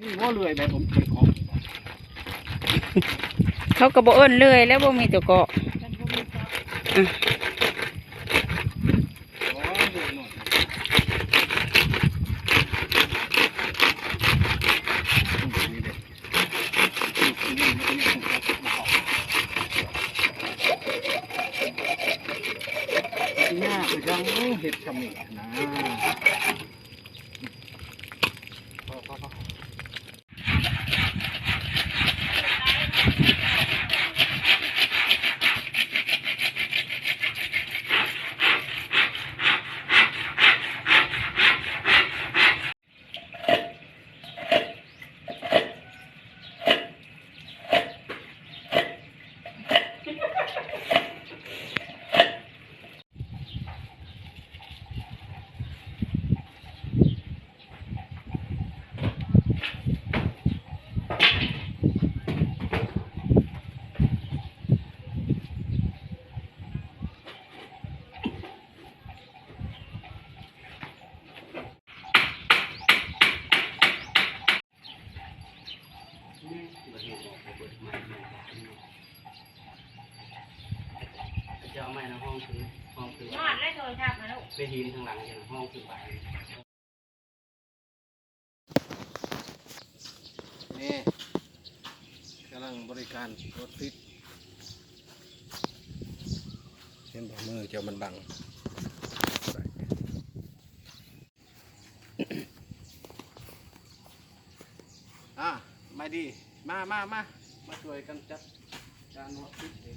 นี่ว่าเลื่อยแบบผมเคยของเขาก็บ่เอิ้นเลยแล้วบ่มีตัวเกาะอ๋อเลื่อยหน่อยนี่เด็กนี่มันก็ยังคงเอามาเอาที่หน้าคือยังเห็ดชำนินะพอพอพอ จะเอาไม้ในห้องคือห้องคือ นอดแล้วโทร ศัพท์มาลูกไปหินทางหลังอย่างห้องคือไปนี่กำลังบริการรถฟิตเห็นบอกมือเจ้ามันบังอะมาดี มามามามาช่วยกันจัดการรถฟิตเอง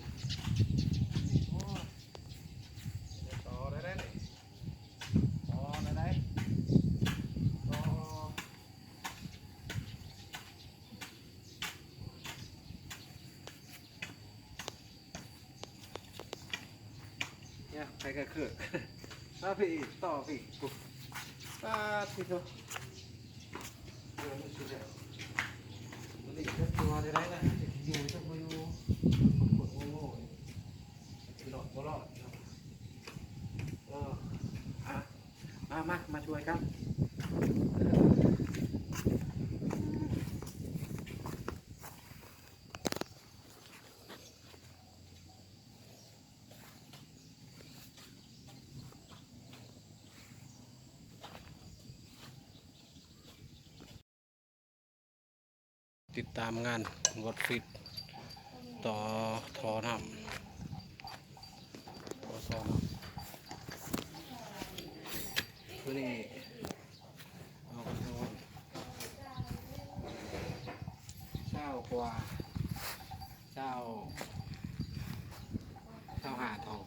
โอ้ยต่อได้ได้นี่ต่อได้ได้ต่อ เนี่ยใค รก็คือมาพี่ต่อพี่ปุ๊บป้าที่ตัวเดี๋ยวมันสุดแล้วมันนี่จะตัวได้ไรนะอยู่จะมาอยู่คนกดโง่ๆหลอดก็รอดเนาะเอออะมามามาช่วยกัน ติดตามงานรถฟิตต่อทอน้ำต่อทอน้ำตัวนี้เอาไปโดนเช้ากว่าเช้าเช้าหาทอง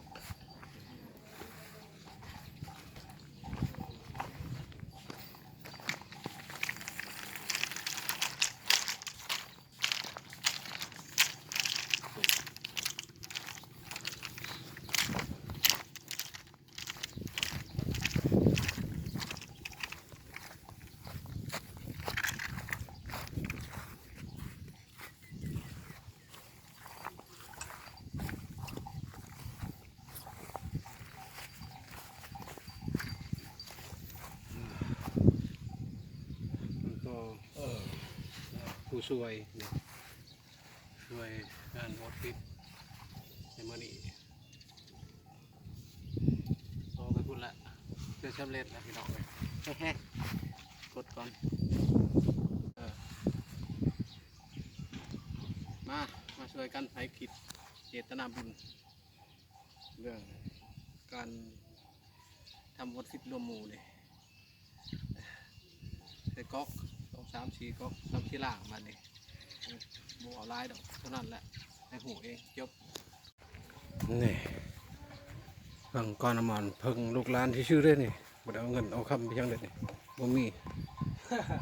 แล้วก็ ผู้ช่วยเนี่ยช่วยงานออฟฟิศในมันนี่โตกันพุ่นละเพื่อสำเร็จแล้วพี่น้องเลยแฮ่ๆกดก่อนออมา มาช่วยกันภารกิจเจตนาบุญเรื่องการทำวัดฟิตรวมหมู่เลยใส่ก๊อก สองสามสี่ก๊อกสามสี่ล่างมาเนี่ยบัวเอาลายดอกเท่านั้นแหละในหูเองจบนี่ฟังก้อนน้ำมันเพิ่งลูกหลานที่ชื่อได้นี่บ่ได้เอาเงินเอาคำไปยังเลยนี่บ่มี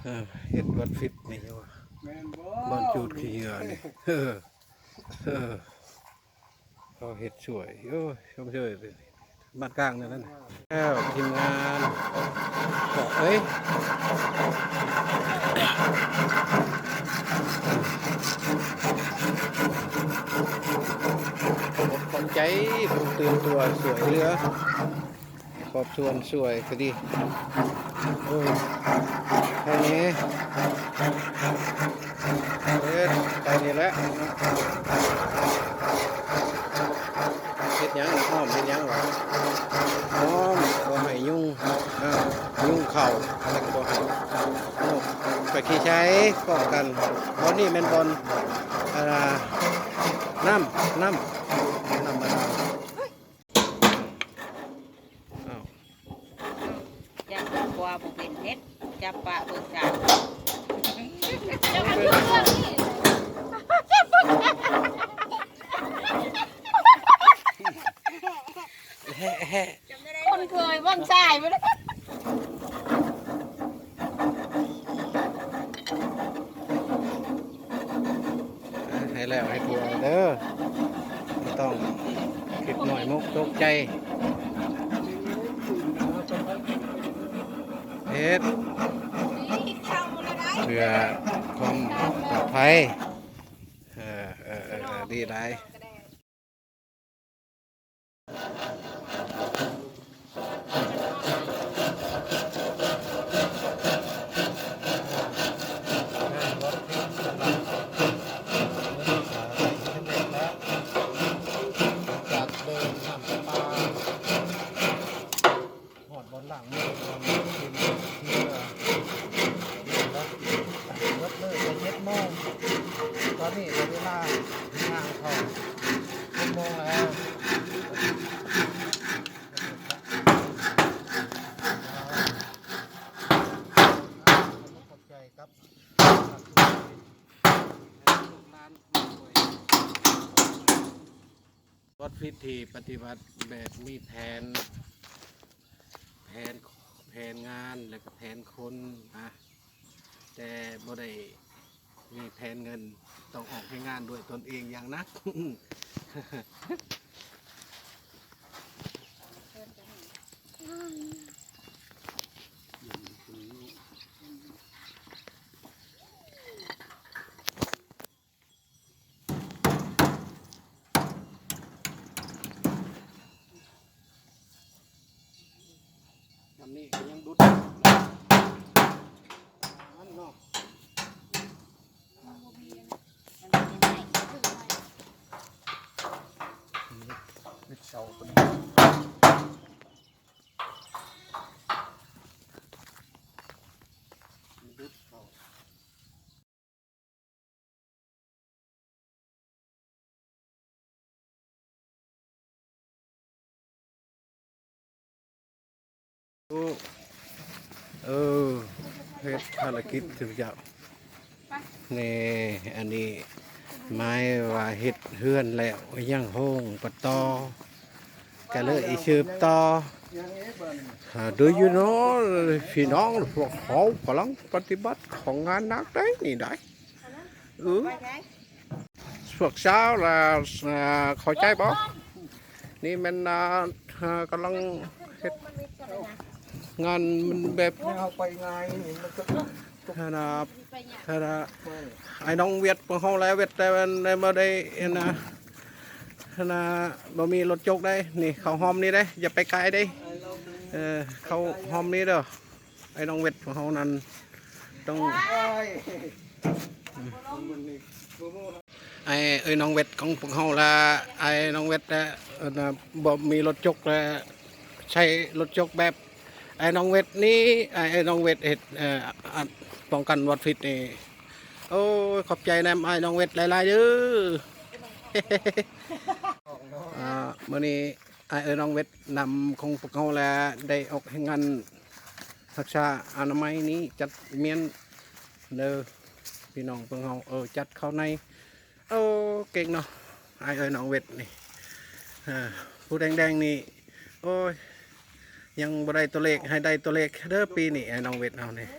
เออเห็ดวัดฟิตนี่ว่าแม่นบ่บอนจูดขี้เหงื่อนี่เออเออเขาเห็ดสวยโอ้ยชมเชยเลย บ้านกลางนั่นนั่นแล้วทีมงานบอกเอ้ยขอบใจผมตื่นตัวสวยเรือขอบชวนสวยก็ดีเออแค่นี้เด็ดไปนี่แหละเฮ็ดหยังหอมเฮ็ดหยังวะหอมบ่ให้ยุ่งอ่า ยุ่งเข่าแล้วก็บอกให้ก็ขี้ใช้ป้องกันบอนนี่เป็นบอลน้ำน้ำน้ำมะนาวจับปลาบ่เป็นเพชรจับปลาบุกจับน แฮ่แฮ่ คนเคยว่างชายบ่ได้ ให้แล้วให้ทัวเด้อ ไม่ต้องคิดหน่อยมุกตกใจเฮ็ดเพื่อความปลอดภัยเออเออเออเออดีได้จากเดินน้ำปลาหอดบนหลังมือก่อนกินเพื่อรถเลิกไปเจ็ดโมงตอนนี้เวลาทางเขาเจ็ดโมงแล้วขอบใจครับวัดพิ ธีปฏิบัติแบบมีแผน แผนแผนงานแล้วก็แผนคนนะแต่บ่ได้มีแผนเงินต้องออกให้งานด้วยตนเองอย่างนักทำนี่ยังดุดมันเนาะเล็กเสาเป็นดุดเสาโอ้ เออเฮ็ดภารกิจถึงจะนี่อันนี้ไม้ว่าเฮ็ดเฮือนแล้วยังโฮงปะตอก็เลยอีชืบต่อ Uh, do you know พี่น้องพวกเขากำลังปฏิบัติของงานนักได้นี่ได้เออพวกเช้า là à, เข้าใจบ่นี่มันกำลังเฮ็ด งานมันแบบเอาไปไงนี่มันก็ขนาดขนาดไอ้น้องเวียดของเขาแล้วเวียดแต่มันได้มาได้นะขนาดบ่มีรถจกได้ นี่เขาหอมนี่ได้ อย่าไปไกลได้ เออเขาหอมนี้เด้อ ไอ้น้องเวทของเขานั้นต้องไอ้ไอ้เอ้ยน้องเวทของพวกเขาละไอ้น้องเวทละเอ่อนะบ่มีรถจกละใช้รถจกแบบ ไอ้น้องเวทนี่ไอ้น้องเวทเห็ดป้องกันวัดฟิตนี่โอ้ยขอบใจนะไอ้น้องเวทหลายๆเด้ออ่ามื่อนี้ไอ้เอ้ยน้องเวทนำของพวกเขาแล้วได้ออกให้งานรักษาอนามัยนี้จัดเมียนเด้อพี่น้องพวกเขาเออจัดเข้าในโอ้เก่งเนาะไอ้เอ้ยน้องเวทนี่ผู้แดงๆนี่โอ้ย ยังบ่ได้ตัวเลขให้ได้ตัวเลขเด้อปีนี้ไอ้น้องเวทเอาเนี่ย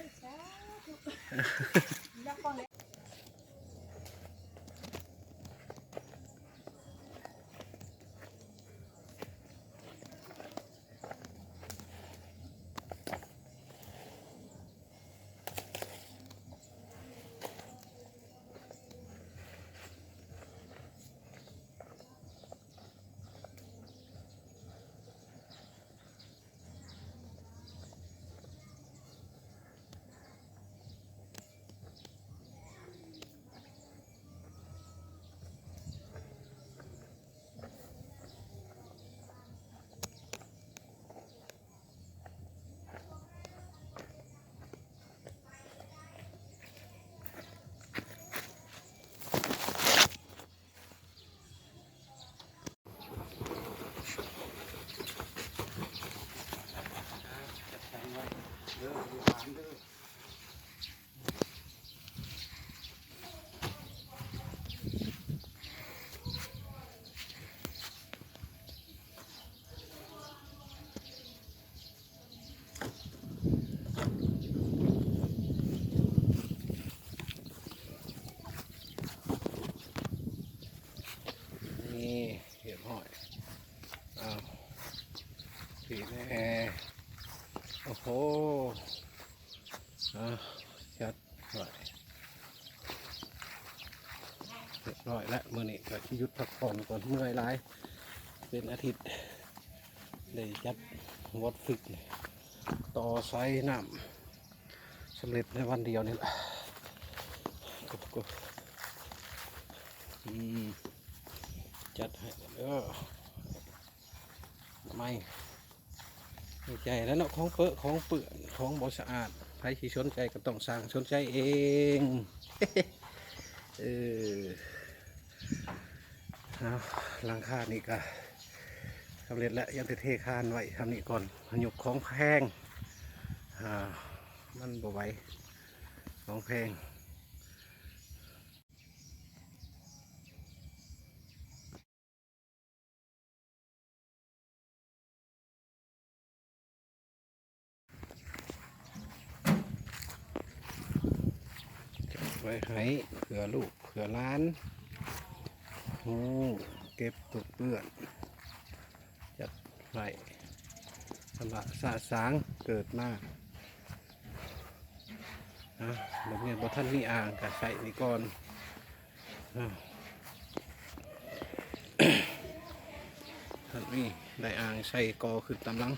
โอ้โหอะชัดไว้เรียบร้อยแล้วมื่อนี้ก็หยุดพักผ่อนก่อนเมื่อยหลาย เป็นอาทิตย์ได้จัดวอดฝึก ต่อไซน้ำสำเร็จในวันเดียวนี่แหละกบกบจัดให้เด้อไม่ ใจแล้วเนาะของเปื้อะของเปื่อนของบ่สะอาดใครที่สนใจก็ต้องสั่งสนใจเองเออเอาหลังคานี่ก็สำเร็จแล้วยังจะเทคานไว้ทำนี่ก่อนพยุกของแพงอ่ามันบ่ไหวของแพง เก็บไว้ ให้เผื่อลูกเผื่อล้านโอ้เก็บตกเปื้อนจัดไว้สำหรับสะสางเกิดมากนะแบบนี้บท่านมีอ่างกับใส่นี่ก่อนท่านมีได้อ่างใส่กอขึ้นตำลัง